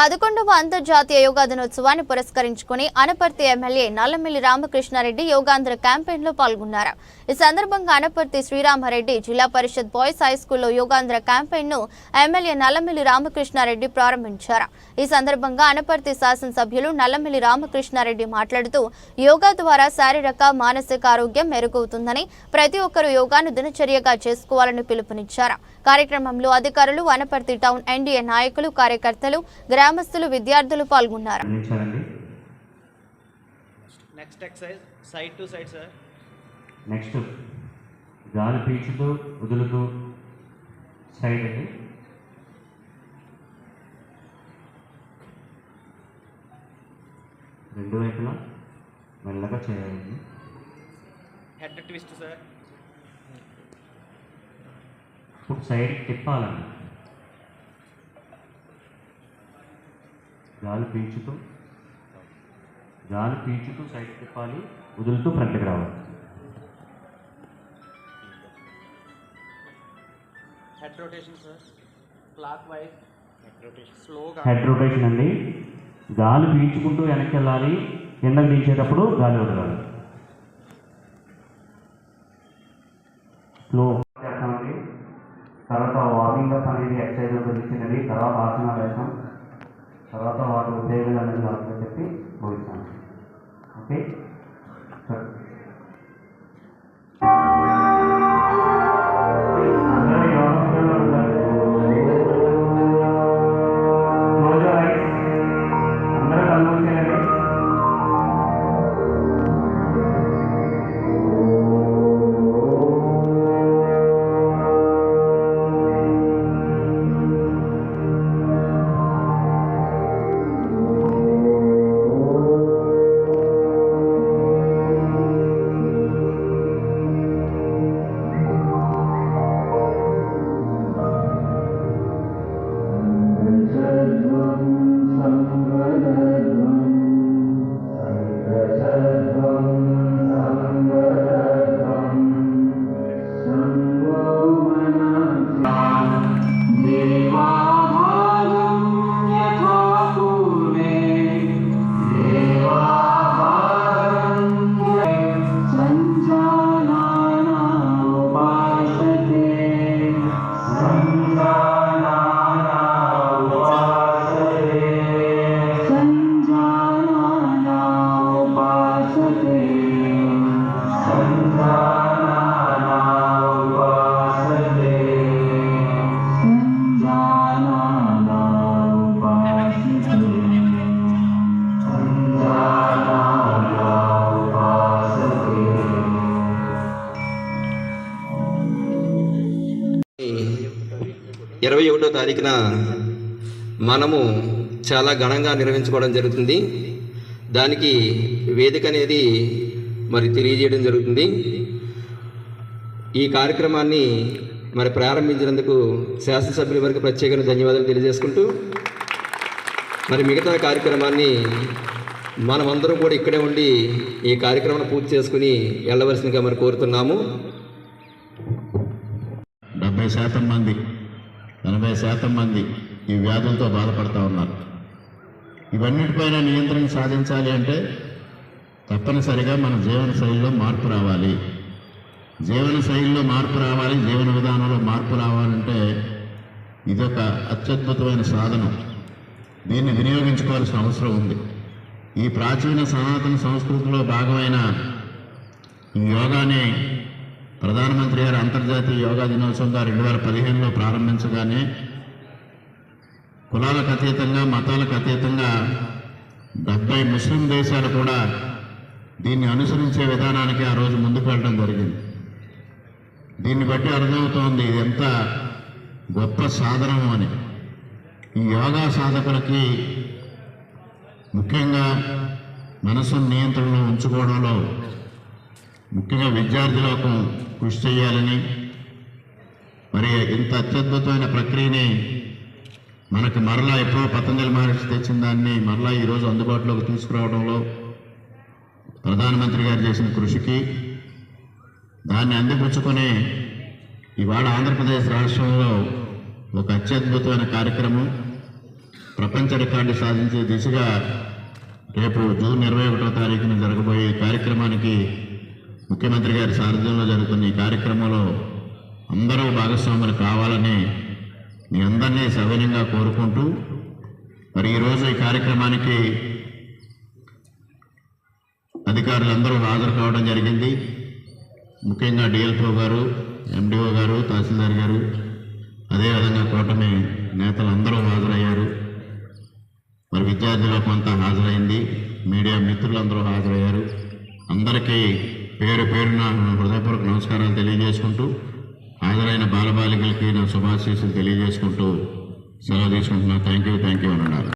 పదకొండవ అంతర్జాతీయ యోగా దినోత్సవాన్ని పురస్కరించుకుని అనపర్తి ఎమ్మెల్యే నల్లమిల్లి రామకృష్ణారెడ్డి యోగాంధ్ర క్యాంపెయిన్లో పాల్గొన్నారు. ఈ సందర్భంగా అనపర్తి శ్రీరామారెడ్డి జిల్లా పరిషత్ బాయ్స్ హై స్కూల్లో యోగాంధ్ర క్యాంపెయిన్ను ఎమ్మెల్యే నల్లమిల్లి రామకృష్ణారెడ్డి ప్రారంభించారు. ఈ సందర్భంగా అనపర్తి శాసనసభ్యులు నల్లమిల్లి రామకృష్ణారెడ్డి మాట్లాడుతూ యోగా ద్వారా శారీరక మానసిక ఆరోగ్యం మెరుగవుతుందని ప్రతి ఒక్కరూ యోగాను దినచర్యగా చేసుకోవాలని పిలుపునిచ్చారు. కార్యక్రమంలో అధికారులు అనపర్తి టౌన్ ఎన్డీఏ నాయకులు కార్యకర్తలు గ్రామస్తులు విద్యార్థులు పాల్గొన్నారు. Next exercise side to side sir next గాలి పీల్చుతూ వదులుతూ సైడ్ అండి. రెండు వైపులా మెల్లగా చేయాలండి. హెడ్ ట్విస్ట్ సార్ ఇప్పుడు సైడ్ తిప్పాలండి. గాలి పీల్చుతూ గాలి పీల్చుతూ సైడ్ తిప్పాలి వదులుతూ ఫ్రంట్కి రావాలి. Head rotation sir clockwise head rotation స్లోగా హెడ్ రొటేషన్ అండి. గాలి పీల్చుకుంటూ వెనక్కి వెళ్ళాలి కిందకి దించేటప్పుడు గాలి వదలాలి. స్లో చేస్తామండి. తర్వాత వార్మింగ్ అప్ అనేది ఎక్సర్సైజ్ ఉంటుంది చిన్నది తర్వాత ఆసనాలు వేస్తాం. తర్వాత వాటి ఉపయోగాలు అనేది వాళ్ళతో చెప్పి ముగిస్తాను. ఓకే? ఇరవై ఒకటో తారీఖున మనము చాలా ఘనంగా నిర్వహించుకోవడం జరుగుతుంది. దానికి వేదిక అనేది మరి తెలియజేయడం జరుగుతుంది. ఈ కార్యక్రమాన్ని మరి ప్రారంభించినందుకు శాసనసభ్యుల వరకు ప్రత్యేకంగా ధన్యవాదాలు తెలియజేసుకుంటూ మరి మిగతా కార్యక్రమాన్ని మనమందరం కూడా ఇక్కడే ఉండి ఈ కార్యక్రమాన్ని పూర్తి చేసుకుని వెళ్ళవలసిందిగా మరి కోరుతున్నాము. డెబ్బై శాతం మంది ఎనభై శాతం మంది ఈ వ్యాధులతో బాధపడుతూ ఉన్నారు. ఇవన్నిటిపైన నియంత్రణ సాధించాలి అంటే తప్పనిసరిగా మన జీవన శైలిలో మార్పు రావాలి. జీవన శైలిలో మార్పు రావాలి జీవన విధానంలో మార్పు రావాలంటే ఇదొక అత్యద్భుతమైన సాధనం. దీన్ని వినియోగించుకోవాల్సిన అవసరం ఉంది. ఈ ప్రాచీన సనాతన సంస్కృతిలో భాగమైన ఈ యోగాని ప్రధానమంత్రి గారు అంతర్జాతీయ యోగా దినోత్సవంగా రెండు వేల పదిహేనులో ప్రారంభించగానే కులాలకు అతీతంగా మతాలకు అతీతంగా డెబ్బై ముస్లిం దేశాలు కూడా దీన్ని అనుసరించే విధానానికి ఆ రోజు ముందుకు వెళ్ళడం జరిగింది. దీన్ని బట్టి అర్థమవుతోంది ఇది ఎంత గొప్ప సాధనము అని. ఈ యోగా సాధకులకి ముఖ్యంగా మనసును నియంత్రణలో ఉంచుకోవడంలో ముఖ్యంగా విద్యార్థులకు కృషి చేయాలని మరి ఇంత అత్యద్భుతమైన ప్రక్రియని మనకు మరలా ఎప్పుడో పతంజలి మహర్షి తెచ్చిన దాన్ని మరలా ఈరోజు అందుబాటులోకి తీసుకురావడంలో ప్రధానమంత్రి గారు చేసిన కృషికి దాన్ని అందిపుచ్చుకొని ఇవాళ ఆంధ్రప్రదేశ్ రాష్ట్రంలో ఒక అత్యద్భుతమైన కార్యక్రమం ప్రపంచ రికార్డు సాధించే దిశగా రేపు జూన్ ఇరవై ఒకటో తారీఖున జరగబోయే కార్యక్రమానికి ముఖ్యమంత్రి గారి సారథ్యంలో జరుగుతున్న ఈ కార్యక్రమంలో అందరూ భాగస్వాములు కావాలని మీ అందరినీ సవినయంగా కోరుకుంటూ మరి ఈరోజు ఈ కార్యక్రమానికి అధికారులందరూ హాజరు కావడం జరిగింది. ముఖ్యంగా డిఎల్పో గారు ఎండిఓ గారు తహసీల్దార్ గారు అదేవిధంగా కూటమి నేతలు అందరూ హాజరయ్యారు. మరి విద్యార్థులకు కొంత హాజరైంది. మీడియా మిత్రులందరూ హాజరయ్యారు. అందరికీ పేరు పేరున నా హృదయపూర్వక నమస్కారాలు తెలియజేసుకుంటూ హాజరైన బాలబాలికలకి నా శుభాశీస్సులు తెలియజేసుకుంటూ సెలవు తీసుకుంటున్నా. థ్యాంక్ యూ థ్యాంక్ యూ అని